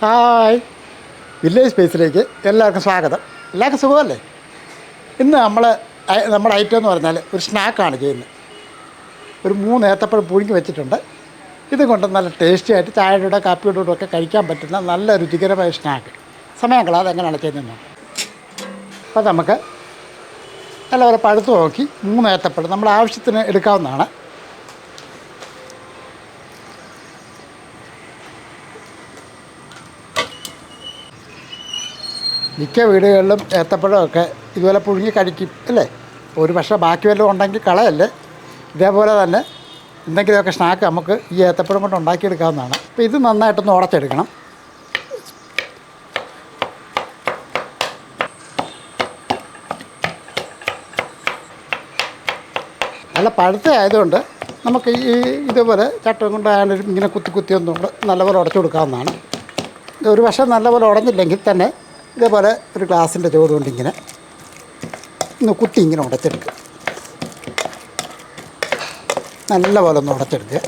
Hi. Village സ്പേസിലേക്ക് എല്ലാവർക്കും സ്വാഗതം. എല്ലാവർക്കും സുഖമല്ലേ? ഇന്ന് നമ്മൾ നമ്മുടെ ഐറ്റം എന്ന് പറഞ്ഞാൽ ഒരു സ്നാക്കാണ് ചെയ്യുന്നത്. ഒരു മൂന്ന് ഏത്തപ്പഴം പുഴുങ്ങി വെച്ചിട്ടുണ്ട്. ഇത് കൊണ്ട് നല്ല ടേസ്റ്റി ആയിട്ട് ചായയുടെ കാപ്പിയുടെ കൂടെ ഒക്കെ കഴിക്കാൻ പറ്റുന്ന നല്ല രുചികരമായ സ്നാക്ക് സമയം കളാതെ എങ്ങനെയാണ് ചെയ്യുന്നത് അപ്പോൾ നമുക്ക് നല്ലപോലെ പഴുത്ത് നോക്കി മൂന്ന് ഏത്തപ്പഴം നമ്മുടെ ആവശ്യത്തിന് എടുക്കാവുന്നതാണ്. മിക്ക വീടുകളിലും ഏത്തപ്പഴമൊക്കെ ഇതുപോലെ പുഴുങ്ങി കഴിക്കും അല്ലേ? ഒരു പക്ഷേ ബാക്കി വല്ലതും ഉണ്ടെങ്കിൽ കളയല്ലേ? ഇതേപോലെ തന്നെ എന്തെങ്കിലുമൊക്കെ സ്നാക്ക് നമുക്ക് ഈ ഏത്തപ്പഴം കൊണ്ട് ഉണ്ടാക്കിയെടുക്കാവുന്നതാണ്. അപ്പോൾ ഇത് നന്നായിട്ടൊന്ന് ഉടച്ചെടുക്കണം. നല്ല പഴുത്ത ആയതുകൊണ്ട് നമുക്ക് ഈ ഇതുപോലെ ചട്ടം കൊണ്ട് ആയാലും ഇങ്ങനെ കുത്തി കുത്തി കൂടെ നല്ലപോലെ ഉടച്ചു കൊടുക്കാവുന്നതാണ്. ഒരു പക്ഷേ നല്ലപോലെ ഉടഞ്ഞില്ലെങ്കിൽ തന്നെ ഇതേപോലെ ഒരു ഗ്ലാസിന്റെ ചോറ് കൊണ്ട് ഇങ്ങനെ ഒന്ന് കുത്തി ഇങ്ങനെ ഉടച്ചെടുക്കുക. നല്ലപോലെ ഒന്ന് ഉടച്ചെടുക്കുക.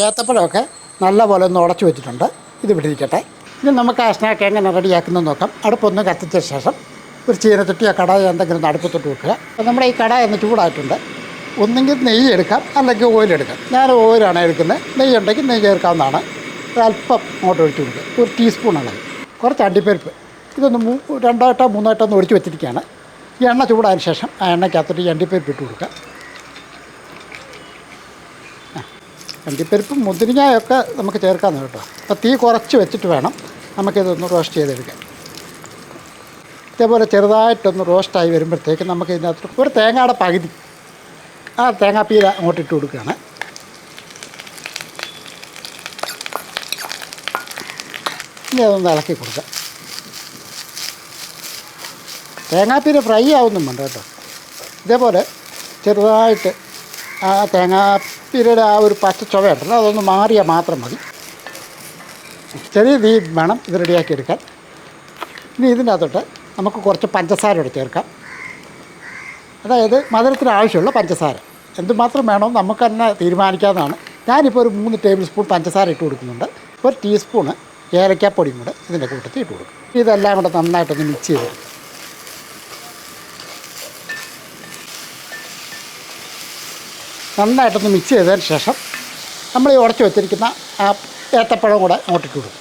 ഏത്തപ്പഴമൊക്കെ ഏത്തപ്പഴമൊക്കെ നല്ലപോലെ ഒന്ന് ഉടച്ചു വെച്ചിട്ടുണ്ട്. ഇത് വിട്ടിരിക്കട്ടെ ഇനി നമുക്ക് ആ സ്നാക്ക് എങ്ങനെ റെഡിയാക്കുന്നത് നോക്കാം. അടുപ്പൊന്ന് കത്തിച്ച ശേഷം ഒരു ചീനത്തൊട്ടിയോ കടായോ എന്തെങ്കിലും ഒന്ന് അടുപ്പത്തൊട്ട് വെക്കുക. അപ്പോൾ നമ്മുടെ ഈ കടായ ഒന്ന് ചൂടായിട്ടുണ്ട്. ഒന്നെങ്കിൽ നെയ്യ് എടുക്കാം അല്ലെങ്കിൽ ഓയിൽ എടുക്കാം. ഞാൻ ഓയിലാണ് എടുക്കുന്നത്. നെയ്യ് ഉണ്ടെങ്കിൽ നെയ്യ് ചേർക്കാവുന്നതാണ്. ഒരല്പം അങ്ങോട്ട് ഒഴിച്ച് കൊടുക്കുക. ഒരു ടീസ്പൂൺ അളവ്. കുറച്ച് അണ്ടിപ്പരിപ്പ്. ഇതൊന്ന് മൂ രണ്ടായിട്ടോ മൂന്നായിട്ടോ ഒന്ന് ഒഴിച്ച് വെച്ചിരിക്കുകയാണ്. ഈ എണ്ണ ചൂടായതിന് ശേഷം ആ എണ്ണയ്ക്കകത്തോട്ട് ഈ അണ്ടിപ്പരിപ്പ് ഇട്ട് കൊടുക്കുക. അണ്ടിപ്പരിപ്പും മുന്തിരിങ്ങയൊക്കെ നമുക്ക് ചേർക്കാമെന്ന് കേട്ടോ. അപ്പോൾ തീ കുറച്ച് വെച്ചിട്ട് വേണം നമുക്കിതൊന്ന് റോസ്റ്റ് ചെയ്തെടുക്കാൻ. ഇതേപോലെ ചെറുതായിട്ടൊന്ന് റോസ്റ്റായി വരുമ്പോഴത്തേക്ക് നമുക്ക് ഇതിനകത്ത് ഒരു തേങ്ങയുടെ പകുതി ആ തേങ്ങാപ്പീര അങ്ങോട്ട് ഇട്ട് കൊടുക്കുകയാണ്. ഇനി അതൊന്ന് ഇളക്കി കൊടുക്കാം. തേങ്ങാപ്പീര് ഫ്രൈ ആവുന്നും വേണ്ട കേട്ടോ. ഇതേപോലെ ചെറുതായിട്ട് ആ തേങ്ങാപ്പീരയുടെ ആ ഒരു പച്ച ചുവയുണ്ടല്ലോ അതൊന്ന് മാറിയാൽ മാത്രം മതി. ചെറിയ തീ വേണം ഇത് റെഡിയാക്കി എടുക്കാൻ. ഇനി ഇതിന്റെ അകത്തോട്ട് നമുക്ക് കുറച്ച് പഞ്ചസാര കൂടെ ചേർക്കാം. അതായത് മധുരത്തിന് ആവശ്യമുള്ള പഞ്ചസാര. എന്തുമാത്രം വേണോ നമുക്ക് തന്നെ തീരുമാനിക്കാവുന്നതാണ്. ഞാനിപ്പോൾ ഒരു മൂന്ന് ടേബിൾ സ്പൂൺ പഞ്ചസാര ഇട്ട് കൊടുക്കുന്നുണ്ട്. ഒരു ടീസ്പൂണ് ഏലക്കാപ്പൊടിയും കൂടെ ഇതിന്റെ കൂട്ടത്തിൽ ഇട്ട് കൊടുക്കും. ഇതെല്ലാം കൂടെ നന്നായിട്ടൊന്ന് മിക്സ് ചെയ്ത്. നന്നായിട്ടൊന്ന് മിക്സ് ചെയ്തതിന് ശേഷം നമ്മൾ ഈ ഉടച്ചു വെച്ചിരിക്കുന്ന ആ ഏത്തപ്പഴം കൂടെ അങ്ങോട്ടിട്ട് കൊടുക്കും.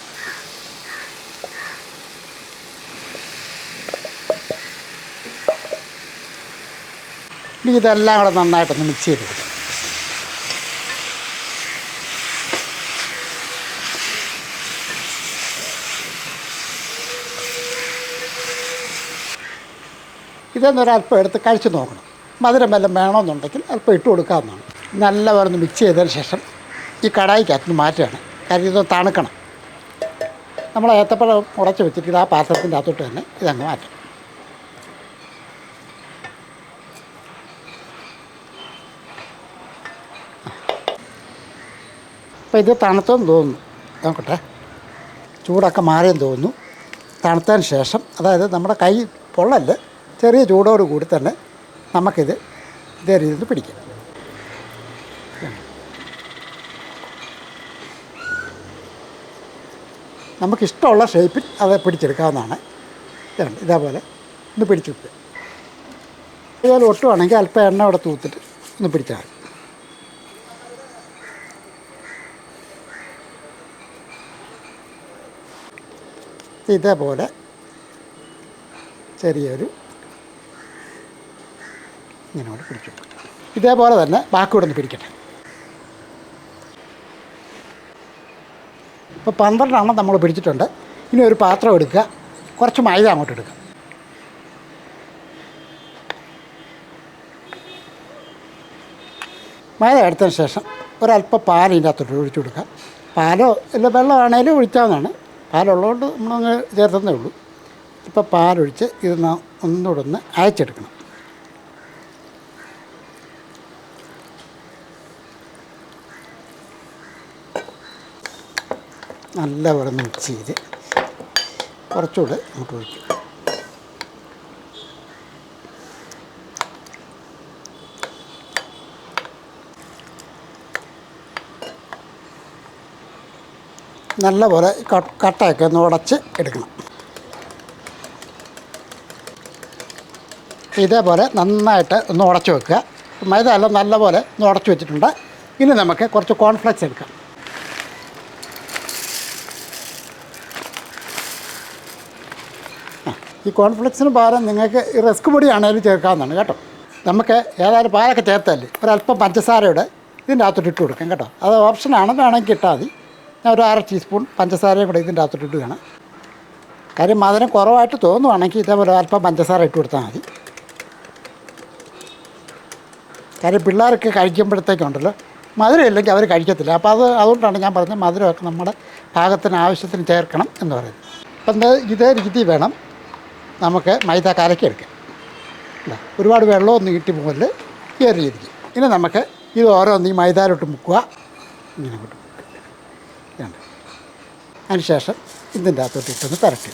ഇനി ഇതെല്ലാം കൂടെ നന്നായിട്ടൊന്ന് മിക്സ് ചെയ്ത് കൊടുക്കും. ഇതൊന്നൊരല്പം എടുത്ത് കഴിച്ച് നോക്കണം. മധുരം വല്ലതും വേണമെന്നുണ്ടെങ്കിൽ അല്പം ഇട്ട് കൊടുക്കാവുന്നതാണ്. നല്ലപോലെ മിക്സ് ചെയ്തതിന് ശേഷം ഈ കടായിക്കകത്ത് മാറ്റുകയാണ്. കാര്യം ഇതൊന്ന് തണുക്കണം. നമ്മൾ ഏത്തപ്പഴം ഉടച്ച് വെച്ചിട്ട് ആ പാത്രത്തിന്റെ അകത്തോട്ട് തന്നെ ഇതങ്ങ് മാറ്റാം അപ്പോൾ ഇത് തണുത്തെന്ന് തോന്നുന്നു. നോക്കട്ടെ. ചൂടൊക്കെ മാറിയെന്ന് തോന്നുന്നു. തണുത്തതിന് ശേഷം അതായത് നമ്മുടെ കൈ പൊള്ളൽ ചെറിയ ചൂടോട് കൂടി തന്നെ നമുക്കിത് ഇതേ രീതിയിൽ പിടിക്കാം. നമുക്കിഷ്ടമുള്ള ഷേപ്പിൽ അത് പിടിച്ചെടുക്കാവുന്നതാണ്. ഇതുണ്ട് ഇതേപോലെ ഒന്ന് പിടിച്ചു വെക്കുക. ഇതുപോലെ ഒട്ടുവാണെങ്കിൽ അല്പം എണ്ണ അവിടെ തൂത്തിട്ട് ഒന്ന് പിടിച്ചാൽ മതി. ഇതേപോലെ ചെറിയൊരു ഇങ്ങനോട് പിടിച്ചു ഇതേപോലെ തന്നെ ബാക്കിവിടെ ഒന്ന് പിടിക്കട്ടെ. ഇപ്പോൾ പന്ത്രണ്ടെണ്ണം നമ്മൾ പിടിച്ചിട്ടുണ്ട്. ഇനി ഒരു പാത്രം എടുക്കുക. കുറച്ച് മൈദ അങ്ങോട്ട് എടുക്കുക. മൈദ എടുത്തതിന് ശേഷം ഒരല്പം പാൽ ഇതിന്റെ അകത്തോട്ട് ഒഴിച്ചു കൊടുക്കുക. പാലോ ഇല്ല വെള്ളമാണേലും ഒഴിക്കാവുന്നതാണ്. പാലുള്ളതുകൊണ്ട് നമ്മളങ്ങ് ചേർത്തതേ ഉള്ളൂ. ഇപ്പോൾ പാലൊഴിച്ച് ഇത് ഒന്നുകൂടെ ഒന്ന് അയച്ചെടുക്കണം. നല്ലപോലെ മിക്സ് ചെയ്ത് കുറച്ചുകൂടെ അങ്ങോട്ട് ഒഴിക്കും. നല്ലപോലെ കട്ടയൊക്കെ ഒന്ന് ഉടച്ച് എടുക്കണം. ഇതേപോലെ നന്നായിട്ട് ഒന്ന് ഉടച്ച് വെക്കുക. മൈദ എല്ലാം നല്ലപോലെ ഒന്ന് ഉടച്ച് വെച്ചിട്ടുണ്ട്. ഇനി നമുക്ക് കുറച്ച് കോൺഫ്ലെക്സ് എടുക്കാം. ഈ കോൺഫ്ലെക്സിന് പകരം നിങ്ങൾക്ക് ഈ റസ്ക് പൊടിയാണെങ്കിലും ചേർക്കാവുന്നതാണ് കേട്ടോ. നമുക്ക് ഏതായാലും പാലൊക്കെ ചേർത്തല്ലേ? ഒരല്പം പഞ്ചസാരയുടെ ഇതിന്റെ അകത്തോട്ട് ഇട്ട് കൊടുക്കാം കേട്ടോ. അത് ഓപ്ഷനാണ് വേണമെങ്കിൽ ഇട്ടാൽ മതി. ഞാൻ ഒരു അര ടീസ്പൂൺ പഞ്ചസാരയും കൂടെ ഇതിന്റെ അകത്തോട്ട് ഇട്ട് വേണം. കാര്യം മധുരം കുറവായിട്ട് തോന്നുവാണെങ്കിൽ ഇതേപോലെ അല്പം പഞ്ചസാര ഇട്ട് കൊടുത്താൽ മതി. കാര്യം പിള്ളേർക്ക് കഴിക്കുമ്പോഴത്തേക്കുണ്ടല്ലോ മധുരം ഇല്ലെങ്കിൽ അവർ കഴിക്കത്തില്ല. അപ്പോൾ അത് അതുകൊണ്ടാണ് ഞാൻ പറഞ്ഞത് മധുരമൊക്കെ നമ്മുടെ പാകത്തിന് ആവശ്യത്തിന് ചേർക്കണം എന്ന് പറയുന്നത്. അപ്പം ഇതേ രീതി വേണം. നമുക്ക് മൈദ കലക്കിയെടുക്കാം. ഒരുപാട് വെള്ളമൊന്നും കിട്ടി പോലെ കയറിയിരിക്കും ഇനി നമുക്ക് ഇത് ഓരോന്ന് ഈ മൈദാലോട്ട് മുക്കുക. ഇങ്ങനെ ഇതാണ് അതിനുശേഷം ഇതിന്റെ അകത്തോട്ട് ഇട്ടൊന്ന് പരട്ടി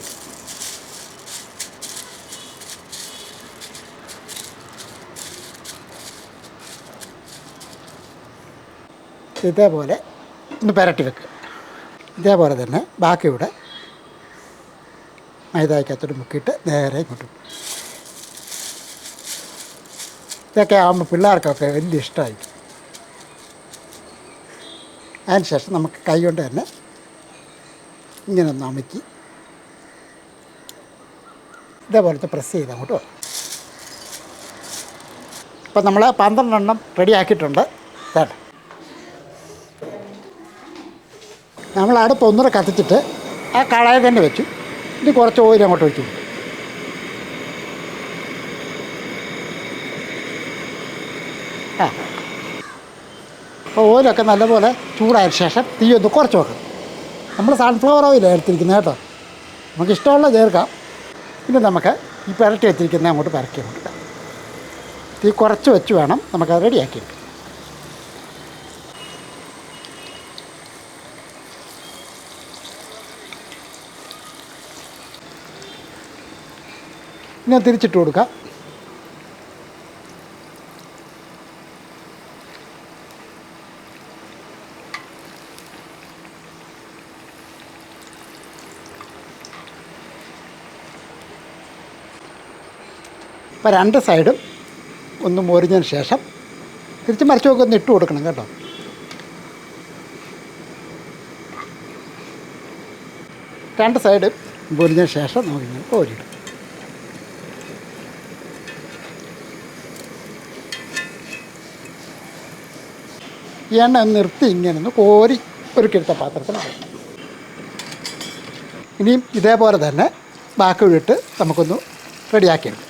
ഇതേപോലെ ഒന്ന് പരട്ടി വെക്കുക ഇതേപോലെ തന്നെ ബാക്കിയുടെ മൈദാക്കകത്തോട്ട് മുക്കിയിട്ട് നേരെ ഇങ്ങോട്ട്. ഇതൊക്കെ ആകുമ്പോൾ പിള്ളേർക്കൊക്കെ വലിയ ഇഷ്ടമായി അതിന് ശേഷം നമുക്ക് കൈ കൊണ്ട് തന്നെ ഇങ്ങനെ ഒന്ന് അമക്കി ഇതേപോലത്തെ പ്രസ് ചെയ്ത് അങ്ങോട്ട് അപ്പം നമ്മൾ പന്ത്രണ്ടെണ്ണം റെഡിയാക്കിയിട്ടുണ്ട് കേട്ടോ നമ്മൾ അടുപ്പ് ഒന്നുകൂടെ കത്തിച്ചിട്ട് ആ കളയ തന്നെ വെച്ചു ഇനി കുറച്ച് ഓയിൽ അങ്ങോട്ട് ഒഴിച്ചു. ആ. അപ്പോൾ ഓയിലൊക്കെ നല്ലപോലെ ചൂടായ ശേഷം തീ ഒന്ന് കുറച്ച് വെക്കണം നമ്മൾ സൺഫ്ലവർ ഓയിലാണ് എടുത്തിരിക്കുന്നത് കേട്ടോ. നമുക്ക് ഇഷ്ടമുള്ള ചേർക്കാം. പിന്നെ നമുക്ക് ഈ പുരട്ടി വെച്ചിരിക്കുന്ന അങ്ങോട്ട് പരക്കി കൊടുക്കാം തീ കുറച്ച് വെച്ച് വേണം നമുക്കത് റെഡിയാക്കി ഇനി തിരിച്ചിട്ട് കൊടുക്കാം. അപ്പോൾ രണ്ട് സൈഡും ഒന്ന് മൊരിഞ്ഞതിന് ശേഷം തിരിച്ച് മറിച്ച് നോക്കി ഒന്ന് ഇട്ട് കൊടുക്കണം കേട്ടോ. രണ്ട് സൈഡ് പൊരിഞ്ഞതിന് ശേഷം നമുക്കിങ്ങനെ കോരിയിടും. എണ്ണ നിർത്തി ഇങ്ങനെ ഒന്ന് കോരി ഒരുക്കിയെടുത്ത പാത്രത്തിൽ. ഇനിയും ഇതേപോലെ തന്നെ ബാക്കി ഇട്ട് നമുക്കൊന്ന് റെഡിയാക്കിയെടുക്കാം.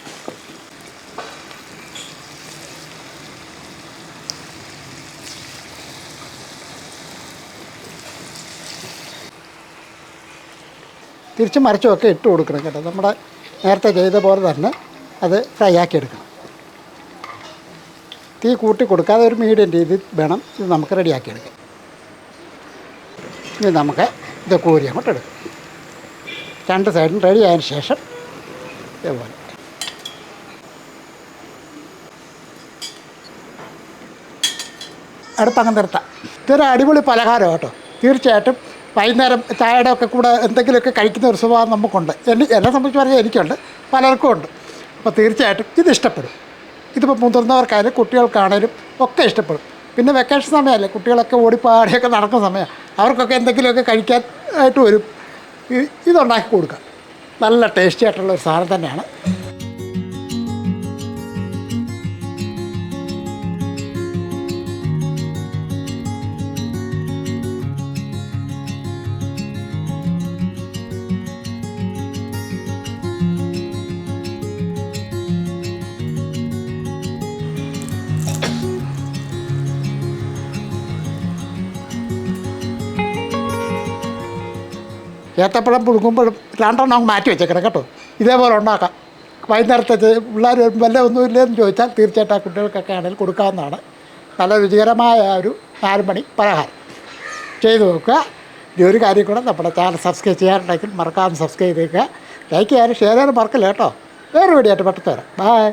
തിരിച്ച് മറിച്ചുമൊക്കെ ഇട്ട് കൊടുക്കണം കേട്ടോ. നമ്മുടെ നേരത്തെ ചെയ്ത പോലെ തന്നെ അത് ഫ്രൈ ആക്കി എടുക്കണം തീ കൂട്ടി കൊടുക്കാതെ ഒരു മീഡിയം രീതിയിൽ വേണം ഇത് നമുക്ക് റെഡിയാക്കി എടുക്കാം ഇനി നമുക്ക് ഇത് കോരി അങ്ങോട്ട് എടുക്കാം. രണ്ട് സൈഡും റെഡി ആയതിനു ശേഷം ഇതുപോലെ. അടുപ്പങ്ങ് നിർത്താം. ഇതൊരു അടിപൊളി പലഹാരം കേട്ടോ. തീർച്ചയായിട്ടും വൈകുന്നേരം ചായയുടെ ഒക്കെ കൂടെ എന്തെങ്കിലുമൊക്കെ കഴിക്കുന്ന ഒരു സ്വഭാവം നമുക്കുണ്ട്. എന്നെ എന്നെ സംബന്ധിച്ച് പറഞ്ഞാൽ എനിക്കുണ്ട്. പലർക്കും ഉണ്ട് അപ്പോൾ തീർച്ചയായിട്ടും ഇത് ഇഷ്ടപ്പെടും. ഇതിപ്പോൾ മുതിർന്നവർക്കായാലും കുട്ടികൾക്കാണേലും ഒക്കെ ഇഷ്ടപ്പെടും. പിന്നെ വെക്കേഷൻ സമയമല്ലേ കുട്ടികളൊക്കെ ഓടിപ്പാടിയൊക്കെ നടക്കുന്ന സമയമാണ് അവർക്കൊക്കെ എന്തെങ്കിലുമൊക്കെ കഴിക്കാൻ ആയിട്ട് വരും. ഇതുണ്ടാക്കി കൊടുക്കാം. നല്ല ടേസ്റ്റി ആയിട്ടുള്ള ഒരു സാധനം തന്നെയാണ്. ഏത്തപ്പഴം പുഴുങ്ങുമ്പോഴും രണ്ടെണ്ണം അങ്ങ് മാറ്റി വെച്ചേക്കണം കേട്ടോ. ഇതേപോലെ ഉണ്ടാക്കാം. വൈകുന്നേരത്തെ പിള്ളേർ വല്ല ഒന്നും ഇല്ലെന്ന് ചോദിച്ചാൽ തീർച്ചയായിട്ടും ആ കുട്ടികൾക്കൊക്കെ ആണെങ്കിൽ കൊടുക്കാവുന്നതാണ്. നല്ല രുചികരമായ ഒരു നാല് മണി പലഹാരം. ചെയ്തു നോക്കുക. ഇനി ഒരു കാര്യം കൂടെ നമ്മുടെ ചാനൽ സബ്സ്ക്രൈബ് ചെയ്യാറുണ്ടെങ്കിൽ മറക്കാതെ സബ്സ്ക്രൈബ് ചെയ്യുക ലൈക്ക് ചെയ്യാനും ഷെയർ ചെയ്യാനും മറക്കില്ല കേട്ടോ. വേറെ വീഡിയോ ആയിട്ട് പെട്ടെന്ന് വരാം. ബൈ